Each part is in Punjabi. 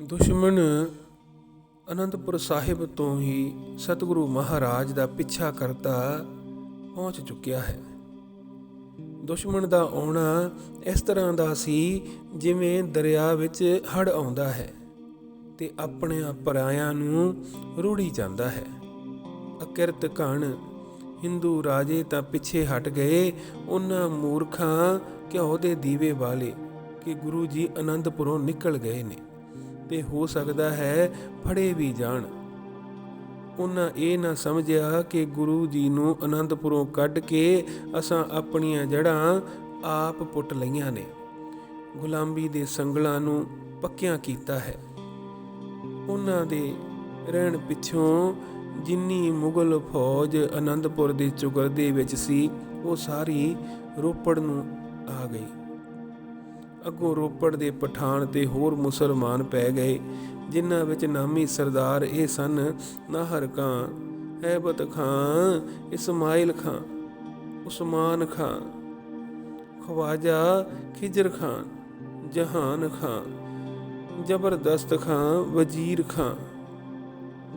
ਦੁਸ਼ਮਣ ਅਨੰਦਪੁਰ ਸਾਹਿਬ ਤੋਂ ਹੀ ਸਤਿਗੁਰੂ ਮਹਾਰਾਜ ਦਾ ਪਿੱਛਾ ਕਰਦਾ ਪਹੁੰਚ ਚੁੱਕਿਆ ਹੈ। ਦੁਸ਼ਮਣ ਦਾ ਆਉਣਾ ਇਸ ਤਰ੍ਹਾਂ ਦਾ ਸੀ ਜਿਵੇਂ ਦਰਿਆ ਵਿੱਚ ਹੜ ਆਉਂਦਾ ਹੈ ਤੇ ਆਪਣੇ ਪਰਾਇਆਂ ਨੂੰ ਰੂੜੀ ਜਾਂਦਾ ਹੈ। ਅਕਿਰਤ ਘਣ ਹਿੰਦੂ ਰਾਜੇ ਤਾਂ ਪਿੱਛੇ ਹਟ ਗਏ, ਉਹਨਾਂ ਮੂਰਖਾਂ ਘਿਓ ਦੇ ਦੀਵੇ ਵਾਲੇ ਕਿ ਗੁਰੂ ਜੀ ਅਨੰਦਪੁਰੋਂ ਨਿਕਲ ਗਏ ਨੇ। ਤੇ ਹੋ ਸਕਦਾ ਹੈ ਫੜੇ ਵੀ ਜਾਣ। ਉਹਨਾਂ ਇਹ ਨਾ ਸਮਝਿਆ ਕਿ ਗੁਰੂ ਜੀ ਨੂੰ ਅਨੰਦਪੁਰੋਂ ਕੱਢ ਕੇ ਅਸਾਂ ਆਪਣੀਆਂ ਜੜਾਂ ਆਪ ਪੁੱਟ ਲਈਆਂ ਨੇ। ਗੁਲਾਮੀ ਦੇ ਸੰਗਲਾਂ ਨੂੰ ਪੱਕਿਆਂ ਕੀਤਾ ਹੈ। ਉਹਨਾਂ ਦੇ ਰਹਿਣ ਪਿੱਛੋਂ ਜਿੰਨੀ ਮੁਗਲ ਫੌਜ ਅਨੰਦਪੁਰ ਦੇ ਚੁਗਰਦੇ ਵਿੱਚ ਸੀ, ਉਹ ਸਾਰੀ ਰੋਪੜ ਨੂੰ ਆ ਗਈ। ਅੱਗੋਂ ਰੋਪੜ ਦੇ ਪਠਾਨ ਤੇ ਹੋਰ ਮੁਸਲਮਾਨ ਪੈ ਗਏ, ਜਿਨ੍ਹਾਂ ਵਿੱਚ ਨਾਮੀ ਸਰਦਾਰ ਇਹ ਸਨ, ਨਾਹਰ ਖਾਂ ਹੈਬਤ ਖਾਂ ਇਸਮਾਇਲ ਖਾਂ ਉਸਮਾਨ ਖਾਂ ਖਵਾਜਾ ਖਿਜਰ ਖਾਨ, ਜਹਾਨ ਖਾਂ ਜ਼ਬਰਦਸਤ ਖਾਂ ਵਜ਼ੀਰ ਖਾਂ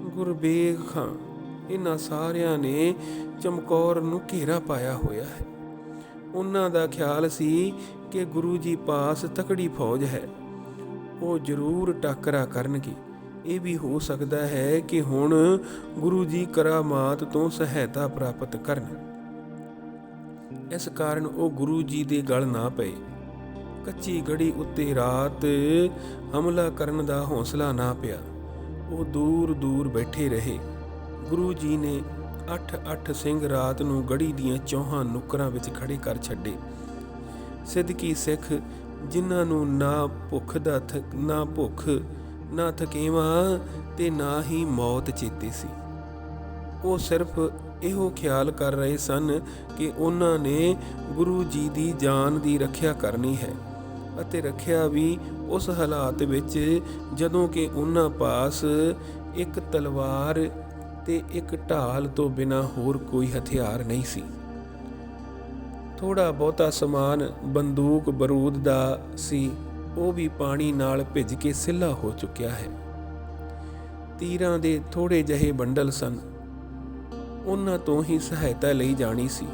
ਗੁਰਬੇਗ ਖਾਂ ਇਹਨਾਂ ਸਾਰਿਆਂ ਨੇ ਚਮਕੌਰ ਨੂੰ ਘੇਰਾ ਪਾਇਆ ਹੋਇਆ ਹੈ। ਉਹਨਾਂ ਦਾ ਖਿਆਲ ਸੀ ਕਿ ਗੁਰੂ ਜੀ ਪਾਸ ਤਕੜੀ ਫੌਜ ਹੈ। ਉਹ ਜ਼ਰੂਰ ਟੱਕਰਾ ਕਰਨਗੇ। ਇਹ ਵੀ ਹੋ ਸਕਦਾ ਹੈ ਕਿ ਹੁਣ ਗੁਰੂ ਜੀ ਕਰਾਮਾਤ ਤੋਂ ਸਹਾਇਤਾ ਪ੍ਰਾਪਤ ਕਰਨ। ਇਸ ਕਾਰਨ ਉਹ ਗੁਰੂ ਜੀ ਦੇ ਗਲ ਨਾ ਪਏ। ਕੱਚੀ ਗੜੀ ਉੱਤੇ ਰਾਤ ਹਮਲਾ ਕਰਨ ਦਾ ਹੌਸਲਾ ਨਾ ਪਿਆ। ਉਹ ਦੂਰ ਦੂਰ ਬੈਠੇ ਰਹੇ। ਗੁਰੂ ਜੀ ਨੇ ਅੱਠ ਅੱਠ ਸਿੰਘ ਰਾਤ ਨੂੰ ਗੜੀ ਦੀਆਂ ਚੌਹਾਂ ਨੁਕਰਾਂ ਵਿੱਚ ਖੜੇ ਕਰ ਛੱਡੇ। ਸਿੱਧਕੀ ਸਿੱਖ, ਜਿਨ੍ਹਾਂ ਨੂੰ ਨਾ ਭੁੱਖ ਦਾ ਥਕ, ਨਾ ਭੁੱਖ, ਨਾ ਥਕੇਵਾ ਤੇ ਨਾ ਹੀ ਮੌਤ ਚੇਤੇ ਸੀ। ਉਹ ਸਿਰਫ ਇਹੋ ਖਿਆਲ ਕਰ ਰਹੇ ਸਨ ਕਿ ਉਹਨਾਂ ਨੇ ਗੁਰੂ ਜੀ ਦੀ ਜਾਨ ਦੀ ਰੱਖਿਆ ਕਰਨੀ ਹੈ ਅਤੇ ਰੱਖਿਆ ਵੀ ਉਸ ਹਾਲਾਤ ਵਿੱਚ ਜਦੋਂ ਕਿ ਉਹਨਾਂ ਪਾਸ ਇੱਕ ਤਲਵਾਰ ਤੇ ਇੱਕ ਢਾਲ ਤੋਂ ਬਿਨਾ ਹੋਰ ਕੋਈ ਹਥਿਆਰ ਨਹੀਂ ਸੀ। ਥੋੜਾ ਬਹੁਤਾ ਸਮਾਨ, ਬੰਦੂਕ, ਬਰੂਦ ਦਾ ਸੀ, ਉਹ ਵੀ ਪਾਣੀ ਨਾਲ ਭਿੱਜ ਕੇ ਸਿੱਲਾ ਹੋ ਚੁੱਕਿਆ ਹੈ। ਤੀਰਾਂ ਦੇ ਥੋੜੇ ਜਿਹੇ ਬੰਡਲ ਸਨ। ਉਹਨਾਂ ਤੋਂ ਹੀ ਸਹਾਇਤਾ ਲਈ ਜਾਣੀ ਸੀ।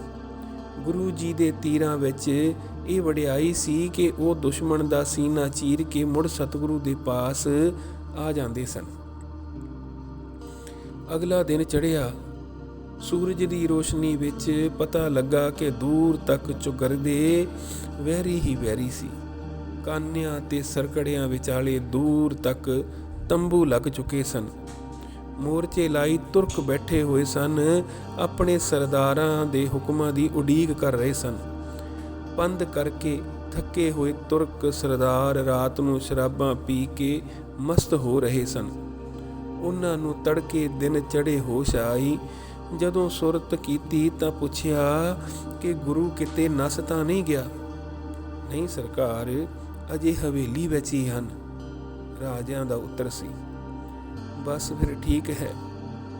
ਗੁਰੂ ਜੀ ਦੇ ਤੀਰਾਂ ਵਿੱਚ ਇਹ ਵਡਿਆਈ ਸੀ ਕਿ ਉਹ ਦੁਸ਼ਮਣ ਦਾ ਸੀਨਾ ਚੀਰ ਕੇ ਮੁੜ ਸਤਿਗੁਰੂ ਦੇ ਪਾਸ ਆ ਜਾਂਦੇ ਸਨ। ਅਗਲਾ ਦਿਨ ਚੜ੍ਹਿਆ। ਸੂਰਜ ਦੀ ਰੋਸ਼ਨੀ ਵਿੱਚ ਪਤਾ ਲੱਗਾ ਕਿ ਦੂਰ ਤੱਕ ਚੁਗਰਦੇ ਵਹਿਰੀ ਹੀ ਵਹਿਰੀ ਸੀ। ਕਾਨਿਆਂ ਤੇ ਸਰਕੜਿਆਂ ਵਿਚਾਲੇ ਦੂਰ ਤੱਕ ਤੰਬੂ ਲੱਗ ਚੁੱਕੇ ਸਨ। ਮੋਰਚੇ ਲਾਈ ਤੁਰਕ ਬੈਠੇ ਹੋਏ ਸਨ। ਆਪਣੇ ਸਰਦਾਰਾਂ ਦੇ ਹੁਕਮਾਂ ਦੀ ਉਡੀਕ ਕਰ ਰਹੇ ਸਨ। ਪੰਧ ਕਰਕੇ ਥੱਕੇ ਹੋਏ ਤੁਰਕ ਸਰਦਾਰ ਰਾਤ ਨੂੰ ਸ਼ਰਾਬਾਂ ਪੀ ਕੇ ਮਸਤ ਹੋ ਰਹੇ ਸਨ। ਉਹਨਾਂ ਨੂੰ ਤੜਕੇ ਦਿਨ ਚੜੇ ਹੋਸ਼ ਆਈ। ਜਦੋਂ ਸੁਰਤ ਕੀਤੀ ਤਾਂ ਪੁੱਛਿਆ ਕਿ ਗੁਰੂ ਕਿਤੇ ਨਸ ਤਾਂ ਨਹੀਂ ਗਿਆ? ਨਹੀਂ ਸਰਕਾਰ, ਅਜੇ ਹਵੇਲੀ ਵਿੱਚ ਹੀ ਹਨ। ਰਾਜਿਆਂ ਦਾ ਉੱਤਰ ਸੀ, ਬਸ ਫਿਰ ਠੀਕ ਹੈ,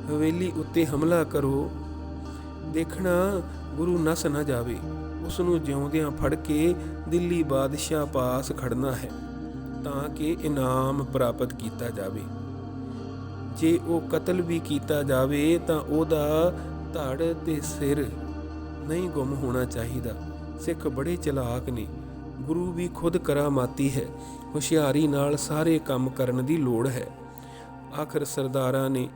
ਹਵੇਲੀ ਉੱਤੇ ਹਮਲਾ ਕਰੋ। ਦੇਖਣਾ ਗੁਰੂ ਨਸ ਨਾ ਜਾਵੇ ਉਸ ਨੂੰ ਜਿਉਂਦਿਆਂ ਫੜ ਕੇ ਦਿੱਲੀ ਬਾਦਸ਼ਾਹ ਪਾਸ ਖੜਨਾ ਹੈ, ਤਾਂ ਕਿ ਇਨਾਮ ਪ੍ਰਾਪਤ ਕੀਤਾ ਜਾਵੇ। ਜੇ ਉਹ ਕਤਲ ਵੀ ਕੀਤਾ ਜਾਵੇ ਤਾਂ ਉਹਦਾ ਧੜ ਤੇ ਸਿਰ ਨਹੀਂ ਗੁੰਮ ਹੋਣਾ ਚਾਹੀਦਾ। ਸਿੱਖ ਬੜੇ ਚਲਾਕ ਨੇ। ਗੁਰੂ ਵੀ ਖੁਦ ਕਰਾਮਾਤੀ ਹੈ। ਹੁਸ਼ਿਆਰੀ ਨਾਲ ਸਾਰੇ ਕੰਮ ਕਰਨ ਦੀ ਲੋੜ ਹੈ। ਆਖਰ ਸਰਦਾਰਾਂ ਨੇ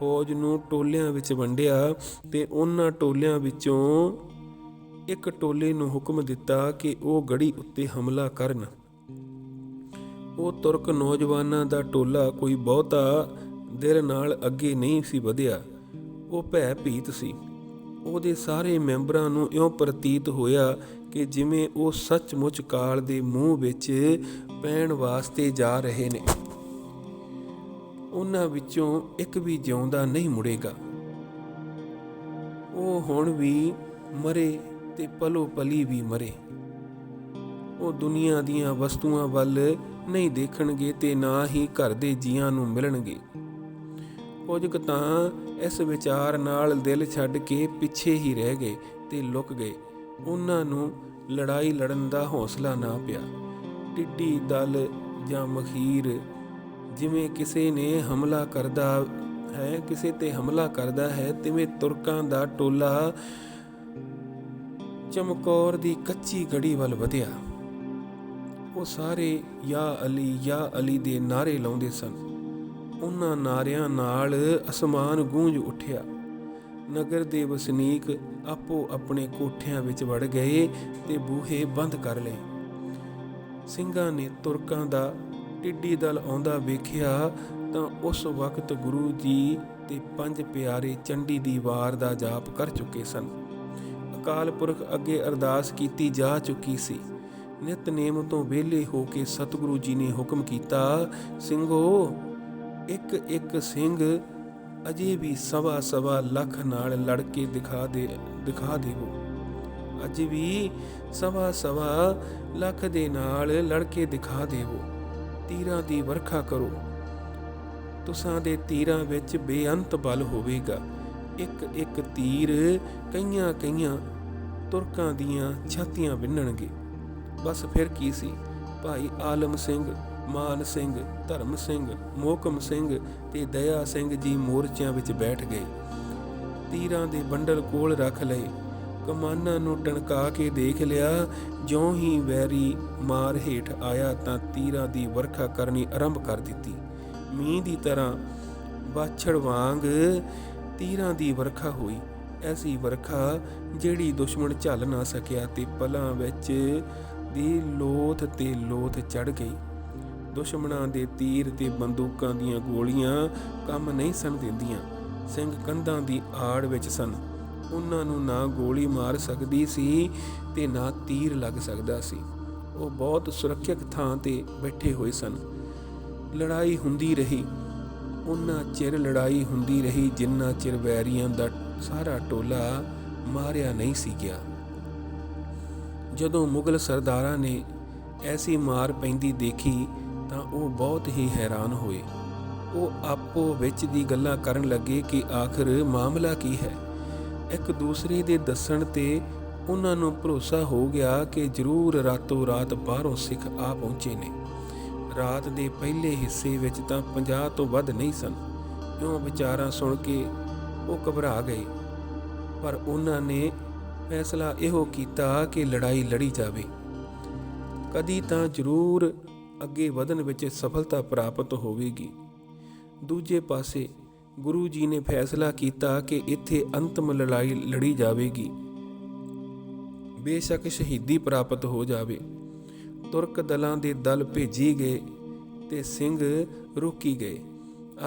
ਫੌਜ ਨੂੰ ਟੋਲਿਆਂ ਵਿੱਚ ਵੰਡਿਆ ਤੇ ਉਹਨਾਂ ਟੋਲਿਆਂ ਵਿੱਚੋਂ ਇੱਕ ਟੋਲੇ ਨੂੰ ਹੁਕਮ ਦਿੱਤਾ ਕਿ ਉਹ ਗੜੀ ਉੱਤੇ ਹਮਲਾ ਕਰਨ। ਉਹ ਤੁਰਕ ਨੌਜਵਾਨਾਂ ਦਾ ਟੋਲਾ ਕੋਈ ਬਹੁਤਾ ਦਿਲ ਨਾਲ ਅੱਗੇ ਨਹੀਂ ਸੀ ਵਧਿਆ। ਉਹ ਭੈ ਭੀਤ ਸੀ। ਉਹਦੇ ਸਾਰੇ ਮੈਂਬਰਾਂ ਨੂੰ ਇਉਂ ਪ੍ਰਤੀਤ ਹੋਇਆ ਕਿ ਜਿਵੇਂ ਉਹ ਸੱਚਮੁੱਚ ਕਾਲ ਦੇ ਮੂੰਹ ਵਿੱਚ ਪੈਣ ਵਾਸਤੇ ਜਾ ਰਹੇ ਨੇ। ਉਹਨਾਂ ਵਿੱਚੋਂ ਇੱਕ ਵੀ ਜਿਉਂਦਾ ਨਹੀਂ ਮੁੜੇਗਾ। ਉਹ ਹੁਣ ਵੀ ਮਰੇ ਤੇ ਪਲੋ ਪਲੀ ਵੀ ਮਰੇ। ਉਹ ਦੁਨੀਆ ਦੀਆਂ ਵਸਤੂਆਂ ਵੱਲ ਨਹੀਂ ਦੇਖਣਗੇ ਤੇ ਨਾ ਹੀ ਘਰ ਦੇ ਜੀਆਂ ਨੂੰ ਮਿਲਣਗੇ। ਕੁਝ ਕੁ ਤਾਂ ਇਸ ਵਿਚਾਰ ਨਾਲ ਦਿਲ ਛੱਡ ਕੇ ਪਿੱਛੇ ਹੀ ਰਹਿ ਗਏ ਤੇ ਲੁਕ ਗਏ। ਉਹਨਾਂ ਨੂੰ ਲੜਾਈ ਲੜਨ ਦਾ ਹੌਸਲਾ ਨਾ ਪਿਆ। ਟਿੱਡੀ, ਦਲ ਜਾਂ ਮਖੀਰ ਜਿਵੇਂ ਕਿਸੇ ਨੇ ਹਮਲਾ ਕਰਦਾ ਹੈ, ਕਿਸੇ ਤੇ ਹਮਲਾ ਕਰਦਾ ਹੈ, ਤਿਵੇਂ ਤੁਰਕਾਂ ਦਾ ਟੋਲਾ ਚਮਕੌਰ ਦੀ ਕੱਚੀ ਗੜੀ ਵੱਲ ਵਧਿਆ। ਉਹ ਸਾਰੇ ਯਾ ਅਲੀ ਯਾ ਅਲੀ ਦੇ ਨਾਰੇ ਲਾਉਂਦੇ ਸਨ। ਉਹਨਾਂ ਨਾਰਿਆਂ ਨਾਲ ਅਸਮਾਨ ਗੂੰਜ ਉੱਠਿਆ। ਨਗਰ ਦੇ ਵਸਨੀਕ ਆਪੋ ਆਪਣੇ ਕੋਠਿਆਂ ਵਿੱਚ ਵੜ ਗਏ ਤੇ ਬੂਹੇ ਬੰਦ ਕਰ ਲਏ। ਸਿੰਘਾਂ ਨੇ ਤੁਰਕਾਂ ਦਾ ਟਿੱਡੀ ਦਲ ਆਉਂਦਾ ਵੇਖਿਆ ਤਾਂ ਉਸ ਵਕਤ ਗੁਰੂ ਜੀ ਤੇ ਪੰਜ ਪਿਆਰੇ ਚੰਡੀ ਦੀ ਵਾਰ ਦਾ ਜਾਪ ਕਰ ਚੁੱਕੇ ਸਨ। ਅਕਾਲ ਪੁਰਖ ਅੱਗੇ ਅਰਦਾਸ ਕੀਤੀ ਜਾ ਚੁੱਕੀ ਸੀ। ਨਿਤਨੇਮ ਤੋਂ ਵਿਹਲੇ ਹੋ ਕੇ ਸਤਿਗੁਰੂ ਜੀ ਨੇ ਹੁਕਮ ਕੀਤਾ, ਸਿੰਘੋ ਇੱਕ ਇੱਕ ਸਿੰਘ ਅਜੇ ਵੀ ਸਵਾ ਸਵਾ ਲੱਖ ਨਾਲ ਲੜ ਕੇ ਦਿਖਾ ਦੇ, ਦਿਖਾ ਦੇਵੋ। ਅੱਜ ਵੀ ਸਵਾ ਸਵਾ ਲੱਖ ਦੇ ਨਾਲ ਲੜ ਕੇ ਦਿਖਾ ਦੇਵੋ। ਤੀਰਾਂ ਦੀ ਵਰਖਾ ਕਰੋ। ਤੁਸਾਂ ਦੇ ਤੀਰਾਂ ਵਿੱਚ ਬੇਅੰਤ ਬਲ ਹੋਵੇਗਾ। ਇੱਕ ਇੱਕ ਤੀਰ ਕਈਆਂ ਕਈਆਂ ਤੁਰਕਾਂ ਦੀਆਂ ਛਾਤੀਆਂ ਵਿੰਨਣਗੇ। ਬਸ ਫਿਰ ਕੀ ਸੀ? ਭਾਈ ਆਲਮ ਸਿੰਘ ਮਾਨ ਸਿੰਘ, ਧਰਮ ਸਿੰਘ, ਮੋਹਕਮ ਸਿੰਘ ਤੇ ਦਇਆ ਸਿੰਘ ਜੀ ਮੋਰਚਿਆਂ ਵਿੱਚ ਬੈਠ ਗਏ। ਤੀਰਾਂ ਦੇ ਬੰਡਲ ਕੋਲ ਰੱਖ ਲਏ। ਕਮਾਨਾਂ ਨੂੰ ਟਣਕਾ ਕੇ ਦੇਖ ਲਿਆ। ਜਿਉਂ ਹੀ ਵੈਰੀ ਮਾਰ ਹੇਠ ਆਇਆ ਤਾਂ ਤੀਰਾਂ ਦੀ ਵਰਖਾ ਕਰਨੀ ਆਰੰਭ ਕਰ ਦਿੱਤੀ। ਮੀਂਹ ਦੀ ਤਰ੍ਹਾਂ ਬਾਛੜ ਵਾਂਗ ਤੀਰਾਂ ਦੀ ਵਰਖਾ ਹੋਈ। ਐਸੀ ਵਰਖਾ ਜਿਹੜੀ ਦੁਸ਼ਮਣ ਝੱਲ ਨਾ ਸਕਿਆ ਤੇ ਪਲਾਂ ਵਿੱਚ ਦੀ ਲੋਥ ਤੇ ਲੋਥ ਚੜ ਗਈ। ਦੁਸ਼ਮਣਾਂ ਦੇ ਤੀਰ ਤੇ ਬੰਦੂਕਾਂ ਦੀਆਂ ਗੋਲੀਆਂ ਕੰਮ ਨਹੀਂ ਸਨ ਦਿੰਦੀਆਂ। ਸਿੰਘ ਕੰਧਾਂ ਦੀ ਆੜ ਵਿੱਚ ਸਨ। ਉਹਨਾਂ ਨੂੰ ਨਾ ਗੋਲੀ ਮਾਰ ਸਕਦੀ ਸੀ ਤੇ ਨਾ ਤੀਰ ਲੱਗ ਸਕਦਾ ਸੀ। ਉਹ ਬਹੁਤ ਸੁਰੱਖਿਅਤ ਥਾਂ ਤੇ ਬੈਠੇ ਹੋਏ ਸਨ। ਲੜਾਈ ਹੁੰਦੀ ਰਹੀ। ਉਹਨਾਂ ਚਿਰ ਲੜਾਈ ਹੁੰਦੀ ਰਹੀ, ਜਿੰਨਾ ਚਿਰ ਵੈਰੀਆਂ ਦਾ ਸਾਰਾ ਟੋਲਾ ਮਾਰਿਆ ਨਹੀਂ ਸੀ ਗਿਆ। ਜਦੋਂ ਮੁਗਲ ਸਰਦਾਰਾਂ ਨੇ ਐਸੀ ਮਾਰ ਪੈਂਦੀ ਦੇਖੀ ਤਾਂ ਉਹ ਬਹੁਤ ਹੀ ਹੈਰਾਨ ਹੋਏ। ਉਹ ਆਪੋ ਵਿੱਚ ਦੀ ਗੱਲਾਂ ਕਰਨ ਲੱਗੇ ਕਿ ਆਖਰ ਮਾਮਲਾ ਕੀ ਹੈ। ਇੱਕ ਦੂਸਰੇ ਦੇ ਦੱਸਣ ਤੇ ਉਹਨਾਂ ਨੂੰ ਭਰੋਸਾ ਹੋ ਗਿਆ ਕਿ ਜ਼ਰੂਰ ਰਾਤੋਂ ਰਾਤ ਬਾਹਰੋਂ ਸਿੱਖ ਆ ਪਹੁੰਚੇ ਨੇ। ਰਾਤ ਦੇ ਪਹਿਲੇ ਹਿੱਸੇ ਵਿੱਚ ਤਾਂ 50 ਤੋਂ ਵੱਧ ਨਹੀਂ ਸਨ। ਕਿਉਂ ਵਿਚਾਰਾਂ ਸੁਣ ਕੇ ਉਹ ਘਬਰਾ ਗਏ। ਪਰ ਉਹਨਾਂ ਨੇ ਫੈਸਲਾ ਇਹੋ ਕੀਤਾ ਕਿ ਲੜਾਈ ਲੜੀ ਜਾਵੇ। ਕਦੀ ਤਾਂ ਜ਼ਰੂਰ ਅੱਗੇ ਵਧਣ ਵਿੱਚ ਸਫਲਤਾ ਪ੍ਰਾਪਤ ਹੋਵੇਗੀ। ਦੂਜੇ ਪਾਸੇ, ਗੁਰੂ ਜੀ ਨੇ ਫੈਸਲਾ ਕੀਤਾ ਕਿ ਇੱਥੇ ਅੰਤਮ ਲੜਾਈ ਲੜੀ ਜਾਵੇਗੀ। ਬੇਸ਼ੱਕ ਸ਼ਹੀਦੀ ਪ੍ਰਾਪਤ ਹੋ ਜਾਵੇ। ਤੁਰਕ ਦਲਾਂ ਦੇ ਦਲ ਭੇਜੀ ਗਏ ਤੇ ਸਿੰਘ ਰੋਕੀ ਗਏ।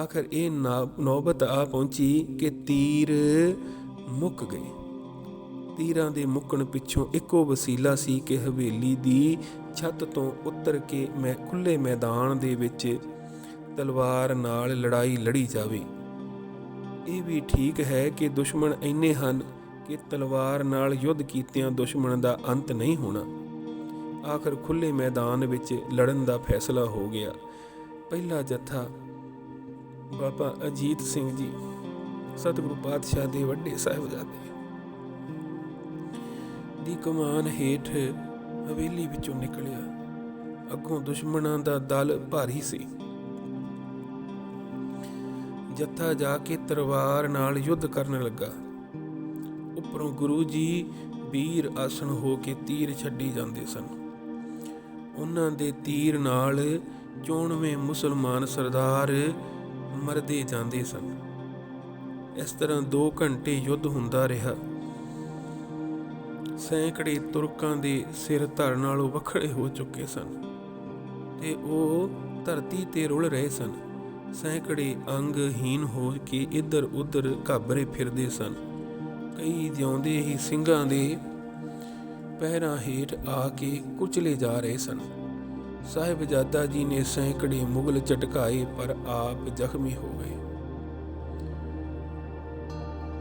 ਆਖਰ ਇਹ ਨਾ- ਨੌਬਤ ਆ ਪਹੁੰਚੀ ਕਿ ਤੀਰ ਮੁੱਕ ਗਏ। ਤੀਰਾਂ ਦੇ ਮੁੱਕਣ ਪਿੱਛੋਂ ਇੱਕੋ ਵਸੀਲਾ ਸੀ ਕਿ ਹਵੇਲੀ ਦੀ ਛੱਤ ਤੋਂ ਉੱਤਰ ਕੇ ਮੈਂ ਖੁੱਲੇ ਮੈਦਾਨ ਦੇ ਵਿੱਚ ਤਲਵਾਰ ਨਾਲ ਲੜਾਈ ਲੜੀ ਜਾਵੇ। ਇਹ ਵੀ ਠੀਕ ਹੈ ਕਿ ਦੁਸ਼ਮਣ ਇੰਨੇ ਹਨ ਕਿ ਤਲਵਾਰ ਨਾਲ ਯੁੱਧ ਕੀਤਿਆਂ ਦੁਸ਼ਮਣ ਦਾ ਅੰਤ ਨਹੀਂ ਹੋਣਾ। ਆਖਰ ਖੁੱਲੇ ਮੈਦਾਨ ਵਿੱਚ ਲੜਨ ਦਾ ਫੈਸਲਾ ਹੋ ਗਿਆ। ਪਹਿਲਾ ਜੱਥਾ ਬਾਬਾ ਅਜੀਤ ਸਿੰਘ ਜੀ, ਸਤਿਗੁਰੂ ਪਾਤਸ਼ਾਹ ਦੇ ਵੱਡੇ ਸਾਹਿਬਜ਼ਾਦੇ ਦੀ ਕਮਾਨ ਹੇਠ ਹਵੇਲੀ ਵਿੱਚੋਂ ਨਿਕਲਿਆ। ਅੱਗੋਂ ਦੁਸ਼ਮਣਾਂ ਦਾ ਦਲ ਭਾਰੀ ਸੀ। ਜੱਥਾ ਜਾ ਕੇ ਤਲਵਾਰ ਨਾਲ ਯੁੱਧ ਕਰਨ ਲੱਗਾ। ਉੱਪਰੋਂ ਗੁਰੂ ਜੀ ਵੀਰ ਆਸਣ ਹੋ ਕੇ ਤੀਰ ਛੱਡੀ ਜਾਂਦੇ ਸਨ। ਉਹਨਾਂ ਦੇ ਤੀਰ ਨਾਲ 94 ਮੁਸਲਮਾਨ ਸਰਦਾਰ ਮਰਦੇ ਜਾਂਦੇ ਸਨ। ਇਸ ਤਰ੍ਹਾਂ 2 ਘੰਟੇ ਯੁੱਧ ਹੁੰਦਾ ਰਿਹਾ। ਸੈਂਕੜੇ ਤੁਰਕਾਂ ਦੇ ਸਿਰ ਧਰ ਨਾਲੋਂ ਵੱਖਰੇ ਹੋ ਚੁੱਕੇ ਸਨ ਤੇ ਉਹ ਧਰਤੀ ਤੇ ਰੁਲ ਰਹੇ ਸਨ। ਸੈਂਕੜੇ ਅੰਗਹੀਨ ਹੋ ਕੇ ਇੱਧਰ ਉੱਧਰ ਘਾਬਰੇ ਫਿਰਦੇ ਸਨ। ਕਈ ਜਿਉਂਦੇ ਹੀ ਸਿੰਘਾਂ ਦੇ ਪਹਿਰਾਂ ਹੇਠ ਆ ਕੇ ਕੁਚਲੇ ਜਾ ਰਹੇ ਸਨ। ਸਾਹਿਬਜ਼ਾਦਾ ਜੀ ਨੇ ਸੈਂਕੜੇ ਮੁਗਲ ਝਟਕਾਏ, ਪਰ ਆਪ ਜ਼ਖਮੀ ਹੋ ਗਏ।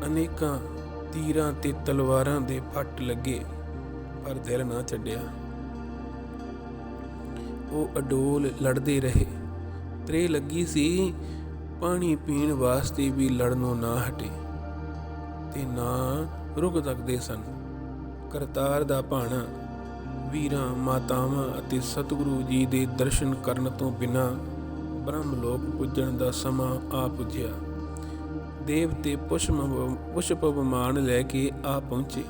ਅਨੇਕਾਂ ਤੀਰਾਂ ਤੇ ਤਲਵਾਰਾਂ ਦੇ ਫੱਟ ਲੱਗੇ, ਪਰ ਦਿਲ ਨਾ ਛੱਡਿਆ। ਉਹ ਅਡੋਲ ਲੜਦੇ ਰਹੇ। ਤਰੇ ਲੱਗੀ ਸੀ, ਪਾਣੀ ਪੀਣ ਵਾਸਤੇ ਵੀ ਲੜਨੋਂ ਨਾ ਹਟੇ, ਤੇ ਨਾ ਰੁਕ ਸਕਦੇ ਸਨ। ਕਰਤਾਰ ਦਾ ਭਾਣਾ, ਵੀਰਾਂ, ਮਾਤਾਵਾਂ ਅਤੇ ਸਤਿਗੁਰੂ ਜੀ ਦੇ ਦਰਸ਼ਨ ਕਰਨ ਤੋਂ ਬਿਨਾ ਬ੍ਰਹਮ ਲੋਕ ਪੁੱਜਣ ਦਾ ਸਮਾਂ ਆ ਪੁੱਜਿਆ। ਦੇਵਤੇ ਪੁਸ਼ਪ ਪੁਸ਼ਪ ਵਿਮਾਨ ਲੈ ਕੇ ਆ ਪਹੁੰਚੇ।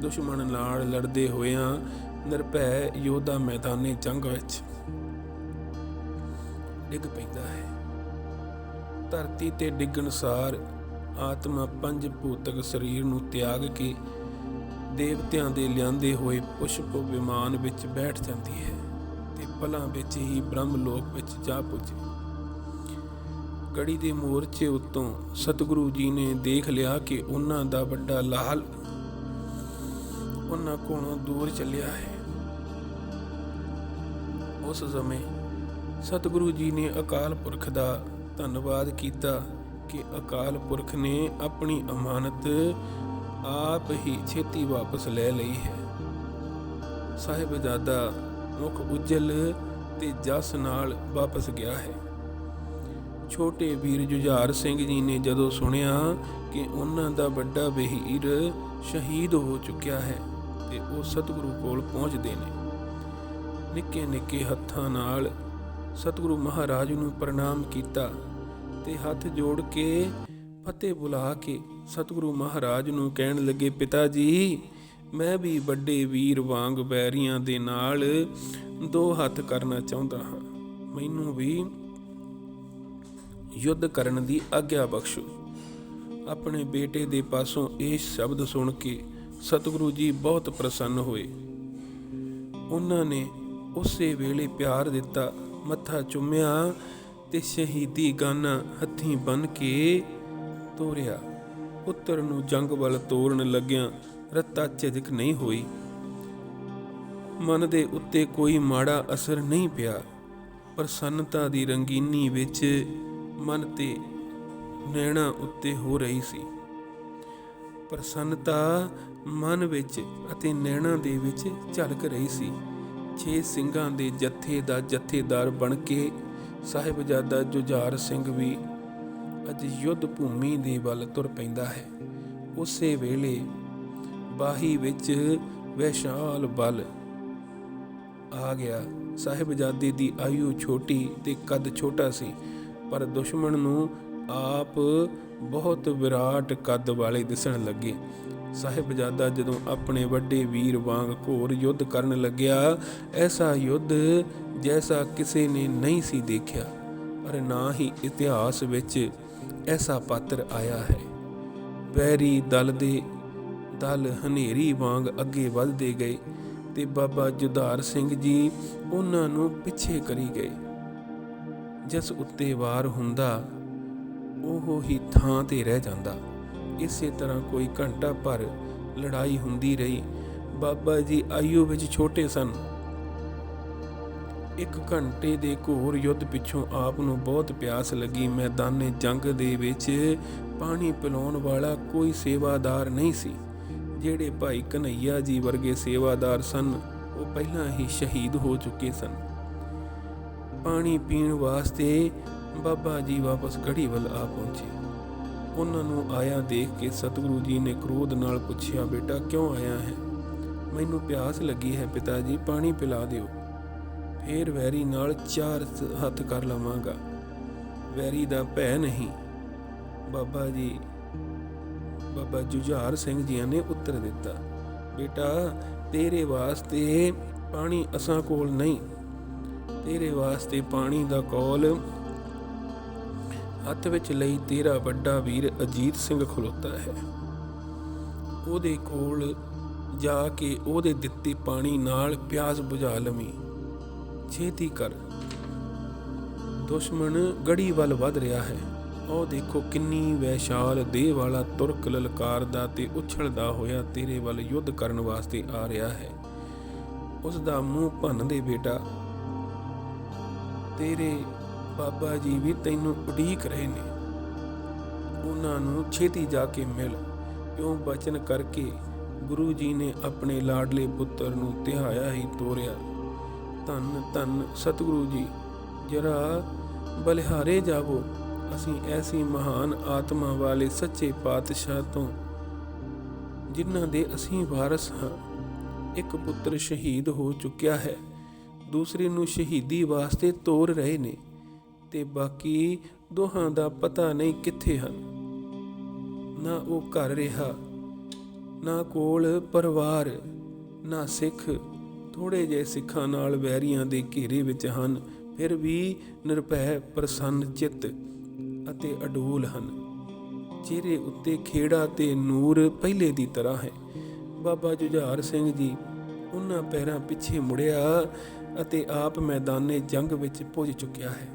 ਦੁਸ਼ਮਣ ਨਾਲ ਲੜਦੇ ਹੋਇਆਂ ਨਿਰਭੈ ਯੋਧਾ ਮੈਦਾਨੇ ਜੰਗ ਵਿੱਚ ਡਿੱਗ ਪੈਂਦਾ ਹੈ। ਧਰਤੀ ਤੇ ਡਿੱਗਣ ਸਾਰ ਆਤਮਾ ਪੰਜ ਭੂਤਕ ਸਰੀਰ ਨੂੰ ਤਿਆਗ ਕੇ ਦੇਵਤਿਆਂ ਦੇ ਲਿਆਂਦੇ ਹੋਏ ਪੁਸ਼ਪ ਵਿਮਾਨ ਵਿੱਚ ਬੈਠ ਜਾਂਦੀ ਹੈ ਤੇ ਪਲਾਂ ਵਿੱਚ ਹੀ ਬ੍ਰਹਮ ਲੋਕ ਵਿੱਚ ਜਾ ਪੁੱਜੇ। ਗੜੀ ਦੇ ਮੋਰਚੇ ਉੱਤੋਂ ਸਤਿਗੁਰੂ ਜੀ ਨੇ ਦੇਖ ਲਿਆ ਕਿ ਉਹਨਾਂ ਦਾ ਵੱਡਾ ਲਾਲ ਉਹਨਾਂ ਕੋਲੋਂ ਦੂਰ ਚੱਲਿਆ ਹੈ। ਉਸ ਸਮੇਂ ਸਤਿਗੁਰੂ ਜੀ ਨੇ ਅਕਾਲ ਪੁਰਖ ਦਾ ਧੰਨਵਾਦ ਕੀਤਾ ਕਿ ਅਕਾਲ ਪੁਰਖ ਨੇ ਆਪਣੀ ਅਮਾਨਤ ਆਪ ਹੀ ਛੇਤੀ ਵਾਪਸ ਲੈ ਲਈ ਹੈ। ਸਾਹਿਬਜ਼ਾਦਾ ਮੁਖ ਉਜਲ ਤੇ ਜਸ ਨਾਲ ਵਾਪਸ ਗਿਆ ਹੈ। ਛੋਟੇ ਵੀਰ ਜੁਝਾਰ ਸਿੰਘ ਜੀ ਨੇ ਜਦੋਂ ਸੁਣਿਆ ਕਿ ਉਹਨਾਂ ਦਾ ਵੱਡਾ ਵਹੀਰ ਸ਼ਹੀਦ ਹੋ ਚੁੱਕਿਆ ਹੈ ਤੇ ਉਹ ਸਤਿਗੁਰੂ ਕੋਲ ਪਹੁੰਚਦੇ ਨੇ। ਨਿੱਕੇ ਨਿੱਕੇ ਹੱਥਾਂ ਨਾਲ ਸਤਿਗੁਰੂ ਮਹਾਰਾਜ ਨੂੰ ਪ੍ਰਣਾਮ ਕੀਤਾ ਤੇ ਹੱਥ ਜੋੜ ਕੇ ਫਤਿਹ ਬੁਲਾ ਕੇ ਸਤਿਗੁਰੂ ਮਹਾਰਾਜ ਨੂੰ ਕਹਿਣ ਲੱਗੇ, ਪਿਤਾ ਜੀ, ਮੈਂ ਵੀ ਵੱਡੇ ਵੀਰ ਵਾਂਗ ਬੈਰੀਆਂ ਦੇ ਨਾਲ ਦੋ ਹੱਥ ਕਰਨਾ ਚਾਹੁੰਦਾ ਹਾਂ। ਮੈਨੂੰ ਵੀ ਯੁੱਧ ਕਰਨ ਦੀ ਆਗਿਆ ਬਖਸ਼ੋ। ਆਪਣੇ ਬੇਟੇ ਦੇ ਪਾਸੋਂ ਇਹ ਸ਼ਬਦ ਸੁਣ ਕੇ ਸਤਿਗੁਰੂ ਜੀ ਬਹੁਤ ਪ੍ਰਸੰਨ ਹੋਏ। ਉਹਨਾਂ ਨੇ ਉਸੇ ਵੇਲੇ ਪਿਆਰ ਦਿੱਤਾ, ਮੱਥਾ ਚੁੰਮਿਆ ਤੇ ਸ਼ਹੀਦੀ ਗਾਨਾ ਹੱਥੀਂ ਬੰਨ ਕੇ ਤੋਰਿਆ। ਪੁੱਤਰ ਨੂੰ ਜੰਗ ਵੱਲ ਤੋਰਨ ਲੱਗਿਆਂ ਰੱਤਾ ਝਿਜਕ ਨਹੀਂ ਹੋਈ। ਮਨ ਦੇ ਉੱਤੇ ਕੋਈ ਮਾੜਾ ਅਸਰ ਨਹੀਂ ਪਿਆ। ਪ੍ਰਸੰਨਤਾ ਦੀ ਰੰਗੀਨੀ ਵਿੱਚ ਮਨ ਤੇ ਨੈਣਾ ਉੱਤੇ ਹੋ ਰਹੀ ਸੀ। ਪ੍ਰਸੰਨਤਾ ਮਨ ਵਿੱਚ ਅਤੇ ਨੈਣਾ ਦੇ ਵਿੱਚ ਝਲਕ ਰਹੀ ਸੀ। ਛੇ ਸਿੰਘਾਂ ਦੇ ਜਥੇ ਦਾ ਜਥੇਦਾਰ ਬਣ ਕੇ ਸਾਹਿਬਜ਼ਾਦਾ ਜੁਝਾਰ ਸਿੰਘ ਵੀ ਅੱਜ ਯੁੱਧ ਭੂਮੀ ਦੇ ਵੱਲ ਤੁਰ ਪੈਂਦਾ ਹੈ। ਉਸੇ ਵੇਲੇ ਬਾਹੀ ਵਿੱਚ ਵਿਸ਼ਾਲ ਬਲ ਆ ਗਿਆ। ਸਾਹਿਬਜ਼ਾਦੇ ਦੀ ਆਯੂ ਛੋਟੀ ਤੇ ਕੱਦ ਛੋਟਾ ਸੀ। ਪਰ ਦੁਸ਼ਮਣ ਨੂੰ ਆਪ ਬਹੁਤ ਵਿਰਾਟ ਕੱਦ ਵਾਲੇ ਦਿਸਣ ਲੱਗੇ। ਸਾਹਿਬਜ਼ਾਦਾ ਜਦੋਂ ਆਪਣੇ ਵੱਡੇ ਵੀਰ ਵਾਂਗ ਘੋਰ ਯੁੱਧ ਕਰਨ ਲੱਗਿਆ, ਐਸਾ ਯੁੱਧ ਜੈਸਾ ਕਿਸੇ ਨੇ ਨਹੀਂ ਸੀ ਦੇਖਿਆ, ਪਰ ਨਾ ਹੀ ਇਤਿਹਾਸ ਵਿੱਚ ਐਸਾ ਪਾਤਰ ਆਇਆ ਹੈ। ਵੈਰੀ ਦਲ ਦੇ ਦਲ ਹਨੇਰੀ ਵਾਂਗ ਅੱਗੇ ਵੱਧਦੇ ਗਏ ਤੇ ਬਾਬਾ ਜੁਧਾਰ ਸਿੰਘ ਜੀ ਉਹਨਾਂ ਨੂੰ ਪਿੱਛੇ ਕਰੀ ਗਏ। ਜਿਸ ਉੱਤੇ ਵਾਰ ਹੁੰਦਾ, ਉਹ ਹੀ ਥਾਂ ਤੇ ਰਹਿ ਜਾਂਦਾ। ਇਸੇ ਤਰ੍ਹਾਂ ਕੋਈ ਘੰਟਾ ਭਰ ਲੜਾਈ ਹੁੰਦੀ ਰਹੀ। ਬਾਬਾ ਜੀ ਆਯੂ ਵਿੱਚ ਛੋਟੇ ਸਨ। ਇੱਕ ਘੰਟੇ ਦੇ ਘੋਰ ਯੁੱਧ ਪਿੱਛੋਂ ਆਪ ਨੂੰ ਬਹੁਤ ਪਿਆਸ ਲੱਗੀ। ਮੈਦਾਨੇ ਜੰਗ ਦੇ ਵਿੱਚ ਪਾਣੀ ਪਿਲਾਉਣ ਵਾਲਾ ਕੋਈ ਸੇਵਾਦਾਰ ਨਹੀਂ ਸੀ। ਜਿਹੜੇ ਭਾਈ ਕਨਈਆ ਜੀ ਵਰਗੇ ਸੇਵਾਦਾਰ ਸਨ, ਉਹ ਪਹਿਲਾਂ ਹੀ ਸ਼ਹੀਦ ਹੋ ਚੁੱਕੇ ਸਨ। ਪਾਣੀ ਪੀਣ ਵਾਸਤੇ ਬਾਬਾ ਜੀ ਵਾਪਸ ਗੜੀ ਵੱਲ ਆ ਪਹੁੰਚੇ। ਉਹਨਾਂ ਨੂੰ ਆਇਆ ਦੇਖ ਕੇ ਸਤਿਗੁਰੂ ਜੀ ਨੇ ਕ੍ਰੋਧ ਨਾਲ ਪੁੱਛਿਆ, ਬੇਟਾ, ਕਿਉਂ ਆਇਆ ਹੈ? ਮੈਨੂੰ ਪਿਆਸ ਲੱਗੀ ਹੈ, ਪਿਤਾ ਜੀ, ਪਾਣੀ ਪਿਲਾ ਦਿਓ। ਫੇਰ ਵੈਰੀ ਨਾਲ ਚਾਰ ਹੱਥ ਕਰ ਲਵਾਂਗਾ। ਵੈਰੀ ਦਾ ਭੈ ਨਹੀਂ। ਬਾਬਾ ਜੀ, ਬਾਬਾ ਜੁਝਾਰ ਸਿੰਘ ਜੀ ਨੇ ਉੱਤਰ ਦਿੱਤਾ, ਬੇਟਾ, ਤੇਰੇ ਵਾਸਤੇ ਪਾਣੀ ਅਸਾਂ ਕੋਲ ਨਹੀਂ। ਤੇਰੇ ਵਾਸਤੇ ਪਾਣੀ ਦਾ ਕੌਲ। ਹੱਥ ਵਿੱਚ ਲਈ ਤੇਰਾ ਵੱਡਾ ਵੀਰ ਅਜੀਤ ਸਿੰਘ ਖਲੋਤਾ ਹੈ। ਉਹਦੇ ਕੋਲ ਜਾ ਕੇ ਉਹਦੇ ਦਿੱਤੇ ਪਾਣੀ ਨਾਲ ਪਿਆਸ ਬੁਝਾ ਲਵੀਂ। ਛੇਤੀ ਕਰ। ਦੁਸ਼ਮਣ ਗੜੀ ਵੱਲ ਵੱਧ ਰਿਹਾ ਹੈ। ਉਹ ਦੇਖੋ ਕਿੰਨੀ ਵੈਸ਼ਾਲ ਦੇਹ ਵਾਲਾ ਤੁਰਕ ਲਲਕਾਰਦਾ ਤੇ ਉਛਲਦਾ ਹੋਇਆ ਤੇਰੇ ਵੱਲ ਯੁੱਧ ਕਰਨ ਵਾਸਤੇ ਆ ਰਿਹਾ ਹੈ। ਉਸ ਦਾ ਮੂੰਹ ਭੰਨ ਦੇ ਬੇਟਾ। ਤੇਰੇ ਬਾਬਾ ਜੀ ਵੀ ਤੈਨੂੰ ਉਡੀਕ ਰਹੇ ਨੇ। ਉਹਨਾਂ ਨੂੰ ਛੇਤੀ ਜਾ ਕੇ ਮਿਲ। ਕਿਉਂ ਬਚਨ ਕਰਕੇ ਗੁਰੂ ਜੀ ਨੇ ਆਪਣੇ ਲਾਡਲੇ ਪੁੱਤਰ ਨੂੰ ਤਿਹਾਇਆ ਹੀ ਤੋਰਿਆ। ਧੰਨ ਧੰਨ ਸਤਿਗੁਰੂ ਜੀ, ਜਰਾ ਬਲਿਹਾਰੇ ਜਾਵੋ। ਅਸੀਂ ਐਸੀ ਮਹਾਨ ਆਤਮਾ ਵਾਲੇ ਸੱਚੇ ਪਾਤਸ਼ਾਹ ਤੋਂ, ਜਿਨ੍ਹਾਂ ਦੇ ਅਸੀਂ ਵਾਰਸ ਹਾਂ, ਇੱਕ ਪੁੱਤਰ ਸ਼ਹੀਦ ਹੋ ਚੁੱਕਿਆ ਹੈ। ਦੂਸਰੇ ਨੂੰ ਸ਼ਹੀਦੀ ਵਾਸਤੇ ਤੋਰ ਰਹੇ ਨੇ ਤੇ ਬਾਕੀ ਦੋਹਾਂ ਦਾ ਪਤਾ ਨਹੀਂ ਕਿੱਥੇ ਹਨ। ਨਾ ਉਹ ਘਰ ਰਿਹਾ, ਨਾ ਕੋਲ ਪਰਿਵਾਰ, ਨਾ ਸਿੱਖ। ਥੋੜੇ ਜਿਹੇ ਸਿੱਖਾਂ ਨਾਲ ਵੈਰੀਆਂ ਦੇ ਘੇਰੇ ਵਿੱਚ ਹਨ, ਫਿਰ ਵੀ ਨਿਰਭੈ ਪ੍ਰਸੰਨ ਚਿੱਤ ਅਤੇ ਅਡੋਲ ਹਨ। ਚਿਹਰੇ ਉੱਤੇ ਖੇੜਾ ਤੇ ਨੂਰ ਪਹਿਲੇ ਦੀ ਤਰ੍ਹਾਂ ਹੈ। ਬਾਬਾ ਜੁਝਾਰ ਸਿੰਘ ਜੀ, ਉਹਨਾਂ ਪੈਰਾਂ ਪਿੱਛੇ ਮੁੜਿਆ ਅਤੇ ਆਪ ਮੈਦਾਨੇ ਜੰਗ ਵਿੱਚ ਪੁੱਜ ਚੁੱਕਿਆ ਹੈ।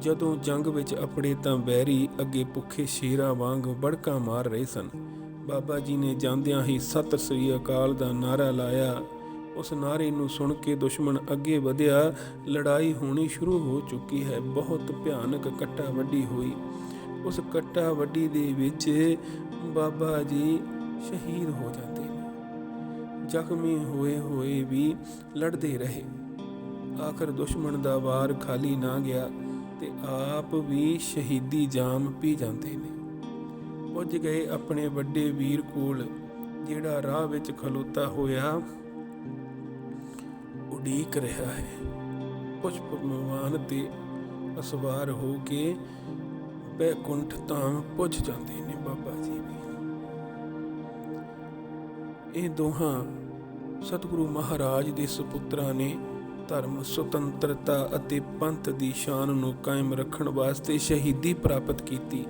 ਜਦੋਂ ਜੰਗ ਵਿੱਚ ਅਪੜੇ ਤਾਂ ਬੈਰੀ ਅੱਗੇ ਭੁੱਖੇ ਸ਼ੇਰਾਂ ਵਾਂਗ ਬੜਕਾ ਮਾਰ ਰਹੇ ਸਨ। ਬਾਬਾ ਜੀ ਨੇ ਜਾਂਦਿਆਂ ਹੀ ਸਤਿ ਸ੍ਰੀ ਅਕਾਲ ਦਾ ਨਾਰਾ ਲਾਇਆ। ਉਸ ਨਾਰੇ ਨੂੰ ਸੁਣ ਕੇ ਦੁਸ਼ਮਣ ਅੱਗੇ ਵਧਿਆ। ਲੜਾਈ ਹੋਣੀ ਸ਼ੁਰੂ ਹੋ ਚੁੱਕੀ ਹੈ। ਬਹੁਤ ਭਿਆਨਕ ਕੱਟਾ ਵੱਡੀ ਹੋਈ। ਉਸ ਕੱਟਾ ਵੱਡੀ ਦੇ ਵਿੱਚ ਬਾਬਾ ਜੀ ਸ਼ਹੀਦ ਹੋ ਜਾਂਦੇ ਜ਼ਖਮੀ ਹੋਏ ਹੋਏ ਵੀ ਲੜਦੇ ਰਹੇ। ਆਖਰ ਦੁਸ਼ਮਣ ਦਾ ਵਾਰ ਖਾਲੀ ਨਾ ਗਿਆ ਤੇ ਆਪ ਵੀ ਸ਼ਹੀਦੀ ਜਾਮ ਪੀ ਜਾਂਦੇ ਨੇ। ਪੁੱਜ ਗਏ ਆਪਣੇ ਵੱਡੇ ਵੀਰ ਕੋਲ, ਜਿਹੜਾ ਰਾਹ ਵਿੱਚ ਖਲੋਤਾ ਹੋਇਆ ਉਡੀਕ ਰਿਹਾ ਹੈ। ਪੁਸ਼ਪ ਮਵਾਨ ਤੇ ਅਸਵਾਰ ਹੋ ਕੇ ਬੈਕੁੰਠ ਧਾਮ ਪੁੱਜ ਜਾਂਦੇ ਨੇ ਬਾਬਾ ਜੀ ਵੀ। ਇਹ ਦੋਹਾਂ ਸਤਿਗੁਰੂ ਮਹਾਰਾਜ ਦੇ ਸੁਪੁੱਤਰਾਂ ਨੇ ਧਰਮ, ਸੁਤੰਤਰਤਾ ਅਤੇ ਪੰਥ ਦੀ ਸ਼ਾਨ ਨੂੰ ਕਾਇਮ ਰੱਖਣ ਵਾਸਤੇ ਸ਼ਹੀਦੀ ਪ੍ਰਾਪਤ ਕੀਤੀ।